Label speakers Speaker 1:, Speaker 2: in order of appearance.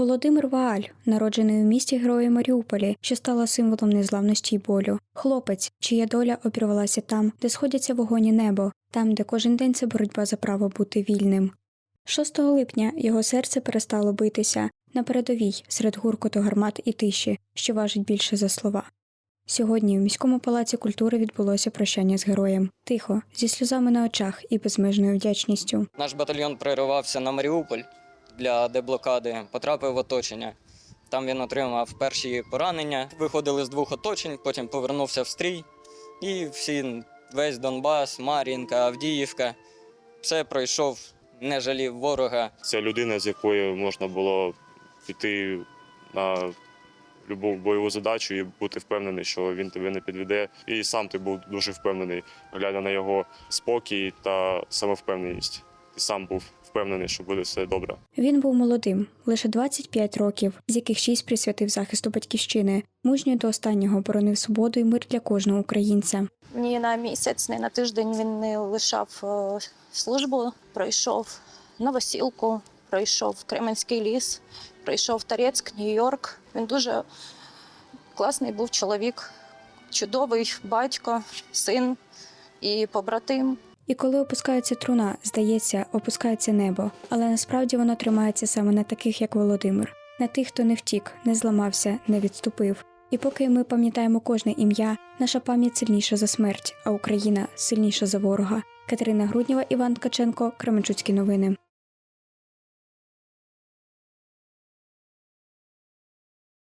Speaker 1: Володимир Вааль, народжений у місті Герої Маріуполі, що стало символом незламності й болю. Хлопець, чия доля обірвалася там, де сходяться вогонь і небо, там, де кожен день це боротьба за право бути вільним. 6 липня його серце перестало битися на передовій серед гуркоту гармат і тиші, що важить більше за слова. Сьогодні в міському палаці культури відбулося прощання з героєм. Тихо, зі сльозами на очах і безмежною вдячністю.
Speaker 2: Наш батальйон переривався на Маріуполь для деблокади, потрапив в оточення. Там він отримав перші поранення, виходили з двох оточень, потім повернувся в стрій. І всі, весь Донбас, Мар'їнка, Авдіївка, все пройшов, не жалів ворога.
Speaker 3: Це людина, з якою можна було піти на любу бойову задачу і бути впевнений, що він тебе не підведе. І сам ти був дуже впевнений, глядя на його спокій та самовпевненість. Ти сам був впевнений, що буде все добре.
Speaker 1: Він був молодим, лише 25 років, з яких 6 присвятив захисту батьківщини. Мужньо до останнього боронив свободу і мир для кожного українця.
Speaker 4: Ні на місяць, ні на тиждень він не лишав е, службу. Пройшов Новосілку, пройшов Кременський ліс, пройшов Тарецьк, Нью-Йорк. Він дуже класний був чоловік, чудовий батько, син і побратим.
Speaker 1: І коли опускається труна, здається, опускається небо, але насправді воно тримається саме на таких, як Володимир, на тих, хто не втік, не зламався, не відступив. І поки ми пам'ятаємо кожне ім'я, наша пам'ять сильніша за смерть, а Україна сильніша за ворога. Катерина Груднєва, Іван Ткаченко, Кременчуцькі новини.